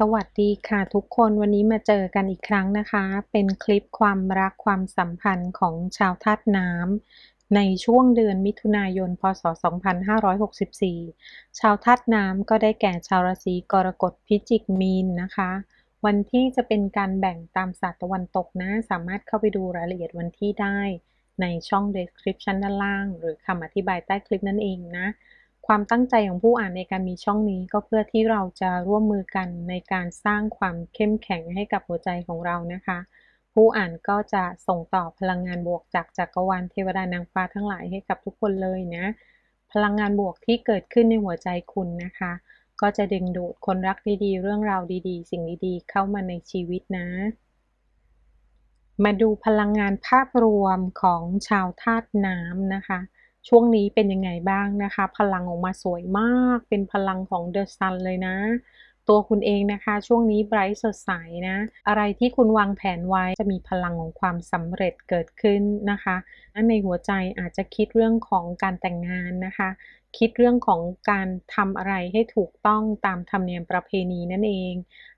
สวัสดีค่ะทุกคนวันนี้มาเจอกันอีกครั้งนะคะ เป็นคลิปความรักความสัมพันธ์ของชาวธาตุน้ำในช่วงเดือนมิถุนายน พศ 2564 ชาวธาตุน้ำก็ได้แก่ชาวราศีกรกฎพิจิกมีนนะคะ วันที่จะเป็นการแบ่งตามศาสตร์ตะวันตกนะ สามารถเข้าไปดูรายละเอียดวันที่ได้ในช่อง description ด้านล่าง หรือคำอธิบายใต้คลิปนั่นเองนะ ความตั้งใจของผู้อ่านในการมีช่องนี้ก็เพื่อที่เราจะร่วมมือกันในการสร้างความเข้มแข็งให้กับหัวใจของเรานะคะ ผู้อ่านก็จะส่งต่อพลังงานบวกจากจักรวาลเทวดานางฟ้าทั้งหลายให้กับทุกคนเลยนะ พลังงานบวกที่เกิดขึ้นในหัวใจคุณนะคะ ก็จะดึงดูดคนรักดีๆ เรื่องราวดีๆ สิ่งดีๆ เข้ามาในชีวิตนะ มาดูพลังงานภาพรวมของชาวธาตุน้ำนะคะ ช่วงนี้เป็นยังไงบ้างนะคะ พลังออกมาสวยมาก เป็นพลังของเดอะซันเลยนะ ตัวคุณเองนะคะ ช่วงนี้ไบรท์สดใสนะ อะไรที่คุณวางแผนไว้จะมีพลังของความสำเร็จเกิดขึ้นนะคะในหัวใจอาจจะคิดเรื่องของการแต่งงานนะคะ คิดเรื่องของการทำอะไรให้ถูกต้องตามธรรมเนียมประเพณีนั่นเอง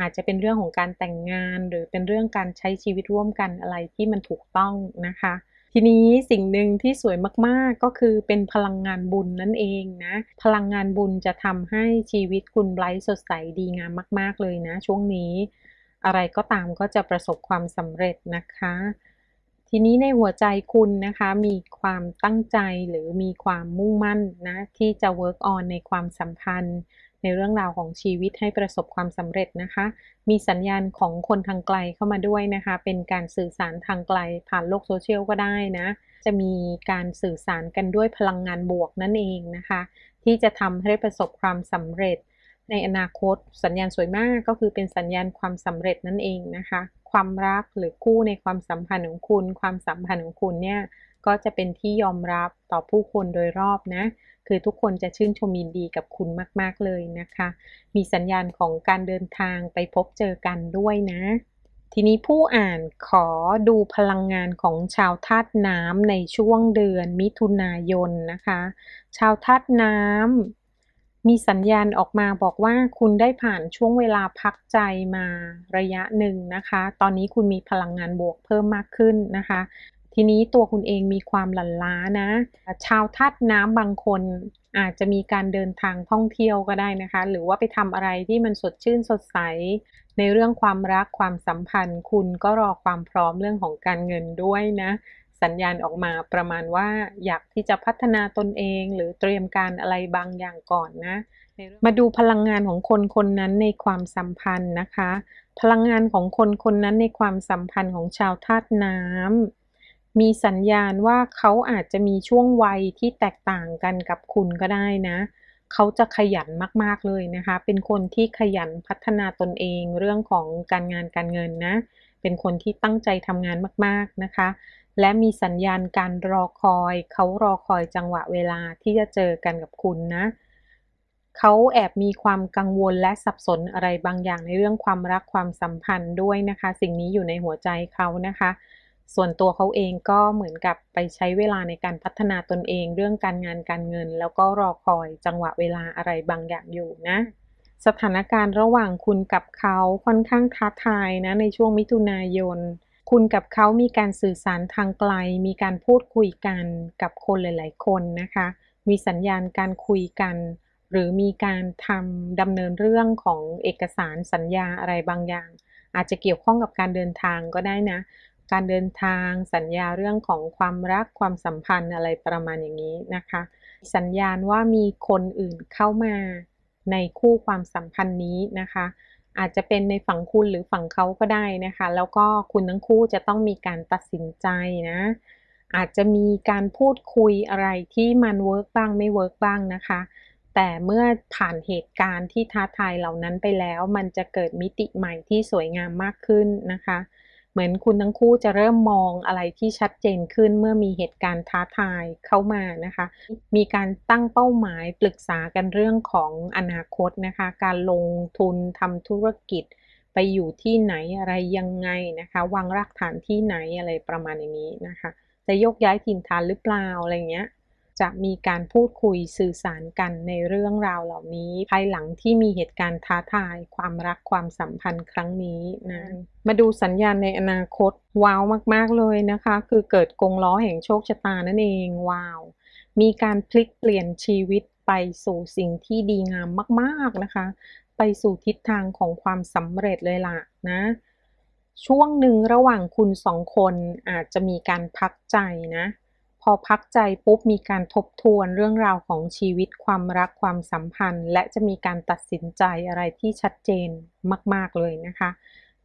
อาจจะเป็นเรื่องของการแต่งงาน หรือเป็นเรื่องการใช้ชีวิตร่วมกันอะไรที่มันถูกต้องนะคะ ทีนี้สิ่งหนึ่งที่สวยมากๆก็คือเป็นพลังงานบุญนั่นเองนะ พลังงานบุญจะทำให้ชีวิตคุณไบรท์สดใสดีงามมาก ๆ เลยนะ ช่วงนี้ อะไรก็ตามก็จะประสบความสำเร็จนะคะ ทีนี้ในหัวใจคุณนะคะ มีความตั้งใจหรือมีความมุ่งมั่นนะ ที่จะ work on ในความสัมพันธ์ ในเรื่องราวของชีวิตให้ประสบความสำเร็จนะคะ มีสัญญาณของคนทางไกลเข้ามาด้วยนะคะ เป็นการสื่อสารทางไกลผ่านโลกโซเชียลก็ได้นะ จะมีการสื่อสารกันด้วยพลังงานบวกนั่นเองนะคะ ที่จะทำให้ประสบความสำเร็จ ในอนาคต สัญญาณสวยมากก็คือเป็นสัญญาณความสำเร็จนั่นเองนะคะ ความรักหรือคู่ในความสัมพันธ์ของคุณ ความสัมพันธ์ของคุณเนี่ยก็จะเป็นที่ยอมรับต่อผู้คนโดยรอบนะ คือทุกคนจะชื่นชมยินดีกับคุณมาก ๆ เลยนะคะ มีสัญญาณของการเดินทางไปพบเจอกันด้วยนะ ทีนี้ผู้อ่านขอดูพลังงานของชาวธาตุน้ำในช่วงเดือนมิถุนายนนะคะ ชาวธาตุน้ำมีสัญญาณออกมาบอกว่าคุณได้ผ่านช่วงเวลาพักใจมาระยะหนึ่งนะคะ ตอนนี้คุณมีพลังงานบวกเพิ่มมากขึ้นนะคะ ทีนี้ตัวคุณเองมีความหลั่นล้านะ ชาวธาตุน้ำบางคนอาจจะมีการเดินทางท่องเที่ยวก็ได้นะคะ หรือว่าไปทำอะไรที่มันสดชื่นสดใส ในเรื่องความรักความสัมพันธ์ คุณก็รอความพร้อมเรื่องของการเงินด้วยนะ สัญญาณออกมาประมาณว่าอยากที่จะพัฒนาตนเอง หรือเตรียมการอะไรบางอย่างก่อนนะมาดูพลังงานของคนคนนั้นในความสัมพันธ์นะคะ พลังงานของคนคนนั้นในความสัมพันธ์ของชาวธาตุน้ำ มีสัญญาณว่าเขาอาจจะมีช่วงวัยที่แตกต่างกันกับคุณก็ได้นะ เขาจะขยันมากๆเลยนะคะ เป็นคนที่ขยันพัฒนาตนเองเรื่องของการงานการเงินนะ เป็นคนที่ตั้งใจทำงานมากๆนะคะ และมีสัญญาณการรอคอย เขารอคอยจังหวะเวลาที่จะเจอกันกับคุณนะเขาแอบมีความกังวลและสับสนอะไรบางอย่างในเรื่องความรักความสัมพันธ์ด้วยนะคะ สิ่งนี้อยู่ในหัวใจเขานะคะ ส่วนตัวเขาเองก็เหมือนกับไปใช้เวลาในการพัฒนาตนเอง เรื่องการงานการเงิน แล้วก็รอคอยจังหวะเวลาอะไรบางอย่างอยู่นะ สถานการณ์ระหว่างคุณกับเขาค่อนข้างท้าทายนะในช่วงมิถุนายน คุณกับเขามีการสื่อสารทางไกล มีการพูดคุยกันกับคนหลาย ๆ คนนะคะ มีสัญญาณการคุยกัน หรือมีการทำดำเนินเรื่องของเอกสารสัญญาอะไรบางอย่าง อาจจะเกี่ยวข้องกับการเดินทางก็ได้นะ การเดินทาง สัญญาเรื่องของความรักความสัมพันธ์อะไรประมาณอย่างนี้นะคะ สัญญาณว่ามีคนอื่นเข้ามาในคู่ความสัมพันธ์นี้นะคะ อาจจะเป็นในฝั่งคุณหรือฝั่งเขาก็ได้นะคะ แล้วก็คุณทั้งคู่จะต้องมีการตัดสินใจนะอาจจะมีการพูดคุยอะไรที่มันเวิร์กบ้างไม่เวิร์กบ้างนะคะ แต่เมื่อผ่านเหตุการณ์ที่ท้าทายเหล่านั้นไปแล้ว มันจะเกิดมิติใหม่ที่สวยงามมากขึ้นนะคะ เหมือนคุณทั้งคู่จะเริ่มมองอะไรที่ชัดเจนขึ้นเมื่อมีเหตุการณ์ท้าทายเข้ามานะคะ มีการตั้งเป้าหมายปรึกษากันเรื่องของอนาคตนะคะ การลงทุนทำธุรกิจ ไปอยู่ที่ไหนอะไรยังไงนะคะ วางรากฐานที่ไหนอะไรประมาณอย่างนี้นะคะ จะยกย้ายถิ่นฐานหรือเปล่าอะไรเงี้ย จะมีการพูดคุยสื่อสารกันในเรื่องราวเหล่านี้ ภายหลังที่มีเหตุการณ์ท้าทาย ความรักความสัมพันธ์ครั้งนี้นะมาดูสัญญาณในอนาคต ว้าวมาก ๆ เลยนะคะ คือเกิดกงล้อแห่งโชคชะตานั่นเองว้าว มีการพลิกเปลี่ยนชีวิตไปสู่สิ่งที่ดีงามมาก ๆนะคะ ไปสู่ทิศทางของความสำเร็จเลยล่ะนะช่วงหนึ่งระหว่างคุณสองคนอาจจะมีการพักใจนะ พอพักใจปุ๊บมีการทบทวนเรื่องราวของชีวิตความรักความสัมพันธ์ และจะมีการตัดสินใจอะไรที่ชัดเจนมาก ๆ เลยนะคะ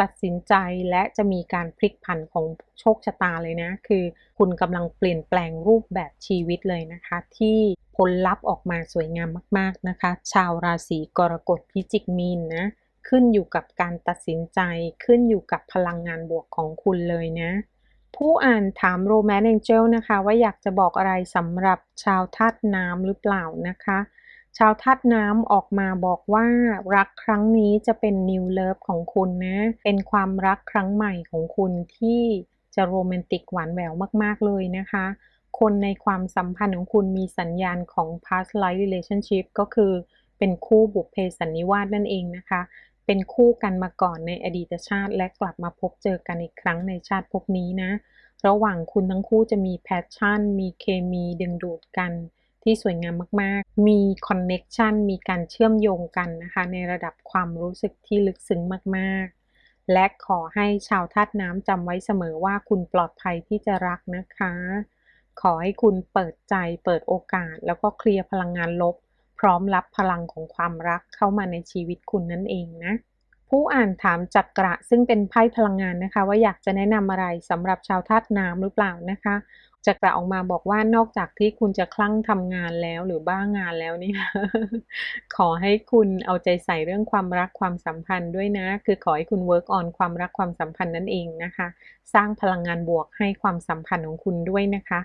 ตัดสินใจและจะมีการพลิกผันของโชคชะตาเลยนะ คือคุณกำลังเปลี่ยนแปลงรูปแบบชีวิตเลยนะคะ ที่ผลลัพธ์ออกมาสวยงามมาก ๆนะคะ ชาวราศีกรกฎพิจิกมีนนะขึ้นอยู่กับการตัดสินใจขึ้นอยู่กับพลังงานบวกของคุณเลยนะ ผู้อ่านถามโรแมนต์ a องเจลนะคะ ว่าอยากจะบอกอะไรสำหรับชาวธาตุน้ำหรือเปล่านะคะ ชาวธาตุน้ำออกมาบอกว่ารักครั้งนี้จะเป็น new love ของคุณนะ เป็นความรักครั้งใหม่ของคุณที่จะโรแมนติกหวานแหววมาก ๆ เลยนะคะ คนในความสัมพันธ์ของคุณมีสัญญาณของ past life relationship ก็คือเป็นคู่บุพเพสันนิวาสนั่นเองนะคะ เป็นคู่กันมาก่อนในอดีตชาติ และกลับมาพบเจอกันอีกครั้งในชาติภพนี้นะ ระหว่างคุณทั้งคู่จะมีแพชชั่น มีเคมีดึงดูดกันที่สวยงามมาก ๆ มีคอนเน็กชันมีการเชื่อมโยงกันนะคะ ในระดับความรู้สึกที่ลึกซึ้งมาก ๆ และขอให้ชาวธาตุน้ำจำไว้เสมอว่าคุณปลอดภัยที่จะรักนะคะ ขอให้คุณเปิดใจ เปิดโอกาส แล้วก็เคลียร์พลังงานลบ พร้อมรับพลังของความรักเข้ามาในชีวิตคุณนั่นเองนะ ผู้อ่านถามจักระซึ่งเป็นไพ่พลังงานนะคะ ว่าอยากจะแนะนำอะไรสำหรับชาวธาตุน้ำหรือเปล่านะคะจักระออกมาบอกว่านอกจากที่คุณจะคลั่งทำงานแล้วหรือบ้างงานแล้วนี่ขอให้คุณเอาใจใส่เรื่องความรักความสัมพันธ์ด้วยนะ คือขอให้คุณ work on ความรักความสัมพันธ์นั่นเองนะคะ สร้างพลังงานบวกให้ความสัมพันธ์ของคุณด้วยนะคะ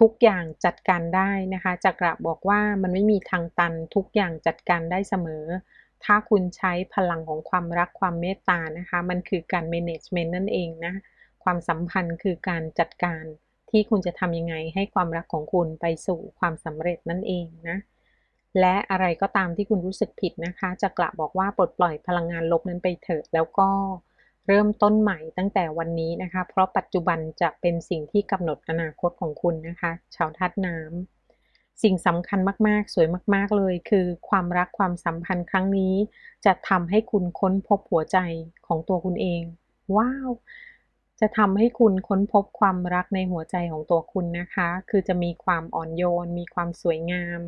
ทุกอย่างจัดการได้นะคะจักระบอกว่ามันไม่มีทางตันทุกอย่างจัดการได้เสมอ ถ้าคุณใช้พลังของความรักความเมตตานะคะ มันคือการ management นั่นเองนะ ความสัมพันธ์คือการจัดการที่คุณจะทำยังไงให้ความรักของคุณไปสู่ความสำเร็จนั่นเองนะ และอะไรก็ตามที่คุณรู้สึกผิดนะคะจักระบอกว่าปลดปล่อยพลังงานลบนั้นไปเถิดแล้วก็ เริ่มต้นใหม่ตั้งแต่วันนี้นะคะ เพราะปัจจุบันจะเป็นสิ่งที่กำหนดอนาคตของคุณนะคะ ชาวธาตุน้ำสิ่งสำคัญมากๆ สวยมากๆเลย คือความรักความสัมพันธ์ครั้งนี้ จะทำให้คุณค้นพบหัวใจของตัวคุณเอง ว้าว จะทำให้คุณค้นพบความรักในหัวใจของตัวคุณนะคะ คือจะมีความอ่อนโยน มีความสวยงาม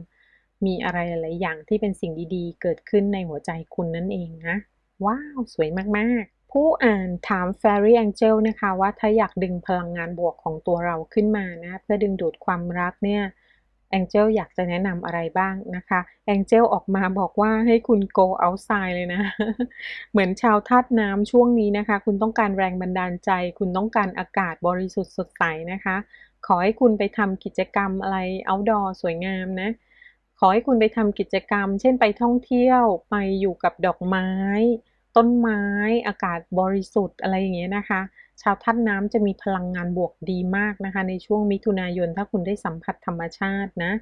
มีอะไรหลายอย่างที่เป็นสิ่งดีๆ เกิดขึ้นในหัวใจคุณนั่นเองนะ ว้าว สวยมากๆ ผู้อ่านถาม Fairy Angel นะคะ ว่าถ้าอยากดึงพลังงานบวกของตัวเราขึ้นมานะเพื่อดึงดูดความรักเนี่ย Angel อยากจะแนะนำอะไรบ้างนะคะ Angel ออกมาบอกว่าให้คุณ go outside เลยนะ เหมือนชาวธาตุน้ำช่วงนี้นะคะ คุณต้องการแรงบันดาลใจ คุณต้องการอากาศบริสุทธิ์สดใสนะคะ ขอให้คุณไปทำกิจกรรมอะไร outdoor สวยงามนะ ขอให้คุณไปทำกิจกรรม เช่นไปท่องเที่ยว ไปอยู่กับดอกไม้ ต้นไม้อากาศบริสุทธิ์อะไรอย่างเงี้ยนะคะ ชาวธาตุน้ำจะมีพลังงานบวกดีมากนะคะ ในช่วงมิถุนายนถ้าคุณได้สัมผัสธรรมชาตินะ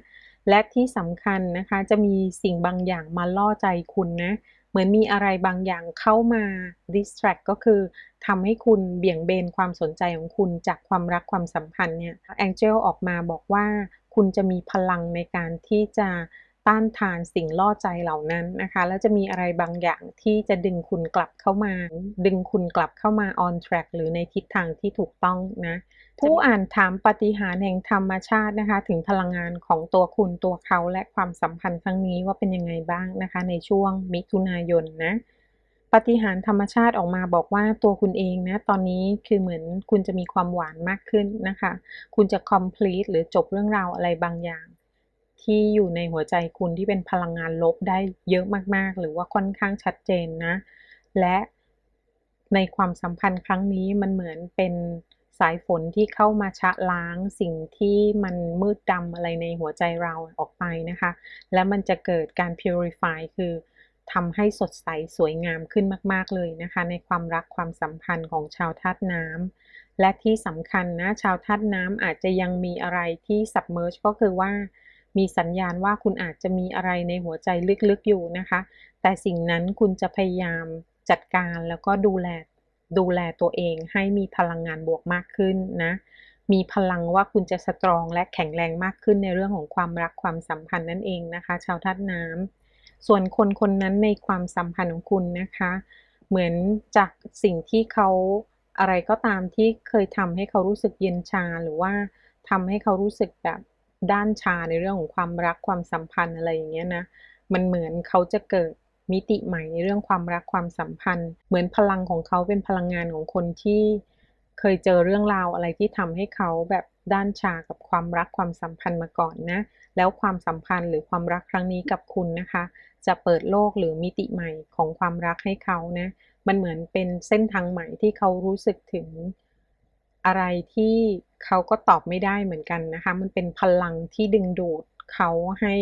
และที่สำคัญนะคะจะมีสิ่งบางอย่างมาล่อใจคุณนะเหมือนมีอะไรบางอย่างเข้ามา distract ก็คือทำให้คุณเบี่ยงเบนความสนใจของคุณจากความรักความสัมพันธ์เนี่ย Angel ออกมาบอกว่าคุณจะมีพลังในการที่จะ ต้านทานสิ่งล่อใจเหล่านั้นนะคะ แล้วจะมีอะไรบางอย่างที่จะดึงคุณกลับเข้ามา ดึงคุณกลับเข้ามา on track หรือในทิศทางที่ถูกต้องนะผู้อ่านถามปฏิหารแห่งธรรมชาตินะคะ ถึงพลังงานของตัวคุณตัวเขาและความสัมพันธ์ครั้งนี้ว่าเป็นยังไงบ้างนะคะ ในช่วงมิถุนายนนะปฏิหารธรรมชาติออกมาบอกว่าตัวคุณเองนะตอนนี้คือเหมือนคุณจะมีความหวานมากขึ้นนะคะ คุณจะ complete หรือจบเรื่องราวอะไรบางอย่าง ที่อยู่ในหัวใจคุณที่เป็นพลังงานลบได้เยอะมากๆ หรือว่าค่อนข้างชัดเจนนะ และในความสัมพันธ์ครั้งนี้มันเหมือนเป็นสายฝนที่เข้ามาชะล้างสิ่งที่มันมืดดำอะไรในหัวใจเราออกไปนะคะ และมันจะเกิดการ purify คือทำให้สดใสสวยงามขึ้นมาก ๆ เลยนะคะ ในความรักความสัมพันธ์ของชาวธาตุน้ำและที่สำคัญนะ ชาวธาตุน้ำอาจจะยังมีอะไรที่ submerge ก็คือว่า มีสัญญาณว่าคุณอาจจะมีอะไรในหัวใจลึกๆอยู่นะคะ แต่สิ่งนั้นคุณจะพยายามจัดการแล้วก็ดูแลดูแลตัวเองให้มีพลังงานบวกมากขึ้นนะ มีพลังว่าคุณจะสตรองและแข็งแรงมากขึ้นในเรื่องของความรักความสัมพันธ์นั่นเองนะคะ ชาวธาตุน้ำส่วนคนคนนั้นในความสัมพันธ์ของคุณนะคะ เหมือนจากสิ่งที่เขาอะไรก็ตามที่เคยทำให้เขารู้สึกเย็นชาหรือว่าทำให้เขารู้สึกแบบ ด้านชาในเรื่องของความรักความสัมพันธ์อะไรอย่างเงี้ยนะมันเหมือนเขาจะเกิดมิติใหม่ในเรื่องความรักความสัมพันธ์ เหมือนพลังของเขาเป็นพลังงานของคนที่เคยเจอเรื่องราวอะไรที่ทำให้เขาแบบด้านชากับความรักความสัมพันธ์มาก่อนนะ แล้วความสัมพันธ์หรือความรักครั้งนี้กับคุณนะคะ จะเปิดโลกหรือมิติใหม่ของความรักให้เขานะ มันเหมือนเป็นเส้นทางใหม่ที่เขารู้สึกถึง อะไรที่เขาก็ตอบไม่ได้เหมือนกันนะคะ มันเป็นพลังที่ดึงดูดเขาให้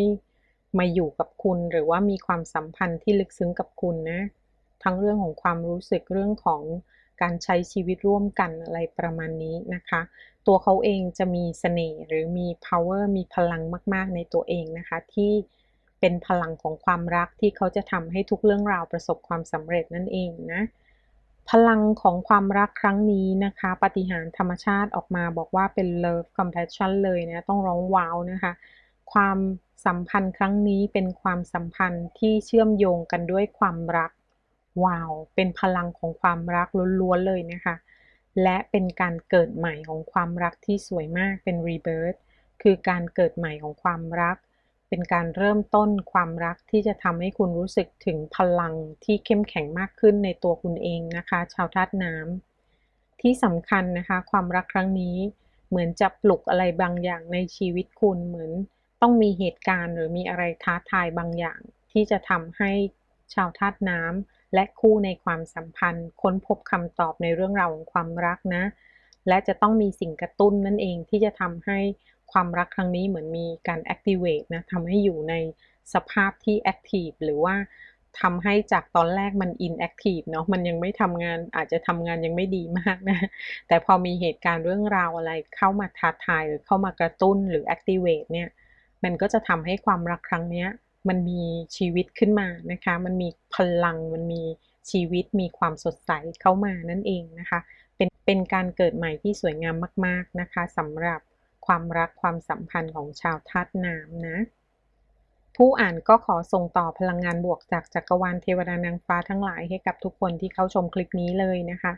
มาอยู่กับคุณหรือว่ามีความสัมพันธ์ที่ลึกซึ้งกับคุณนะ ทั้งเรื่องของความรู้สึกเรื่องของการใช้ชีวิตร่วมกันอะไรประมาณนี้นะคะ ตัวเขาเองจะมีเสน่ห์หรือมี power มีพลังมาก ๆ ในตัวเองนะคะ ที่เป็นพลังของความรักที่เขาจะทำให้ทุกเรื่องราวประสบความสำเร็จนั่นเองนะ พลังของความรักครั้งนี้นะคะ ปฏิหารธรรมชาติออกมาบอกว่าเป็น love compassion เลยนะ ต้องร้องว้าวนะคะ ความสัมพันธ์ครั้งนี้เป็นความสัมพันธ์ที่เชื่อมโยงกันด้วยความรัก ว้าว เป็นพลังของความรักล้วนๆเลยนะคะ และเป็นการเกิดใหม่ของความรักที่สวยมากเป็น rebirth คือการเกิดใหม่ของความรัก เป็นการเริ่มต้นความรักที่จะทำให้คุณรู้สึกถึงพลังที่เข้มแข็งมากขึ้นในตัวคุณเองนะคะ ชาวธาตุน้ำที่สำคัญนะคะ ความรักครั้งนี้เหมือนจะปลุกอะไรบางอย่างในชีวิตคุณเหมือนต้องมีเหตุการณ์หรือมีอะไรท้าทายบางอย่าง ที่จะทำให้ชาวธาตุน้ำและคู่ในความสัมพันธ์ ค้นพบคำตอบในเรื่องราวของความรักนะ และจะต้องมีสิ่งกระตุ้นนั่นเองที่จะทำให้ ความรักครั้งนี้เหมือนมีการ activate นะทำให้อยู่ในสภาพที่ active หรือว่าทำให้จากตอนแรกมัน inactive เนาะมันยังไม่ทำงานอาจจะทำงานยังไม่ดีมากนะ แต่พอมีเหตุการณ์เรื่องราวอะไรเข้ามาท้าทายหรือเข้ามากระตุ้นหรือ activate เนี่ยมันก็จะทำให้ความรักครั้งนี้มันมีชีวิตขึ้นมานะคะ มันมีพลังมันมีชีวิตมีความสดใสเข้ามานั่นเองนะคะ เป็นเป็นการเกิดใหม่ที่สวยงามมาก ๆนะคะสำหรับ ความรักความสัมพันธ์ของชาวธาตุน้ำนะ ผู้อ่านก็ขอส่งต่อพลังงานบวกจากจักรวาลเทวดานางฟ้าทั้งหลายให้กับทุกคนที่เข้าชมคลิปนี้เลยนะคะ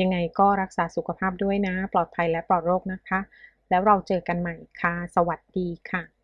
ยังไงก็รักษาสุขภาพด้วยนะ ปลอดภัยและปลอดโรคนะคะ แล้วเราเจอกันใหม่ค่ะ สวัสดีค่ะ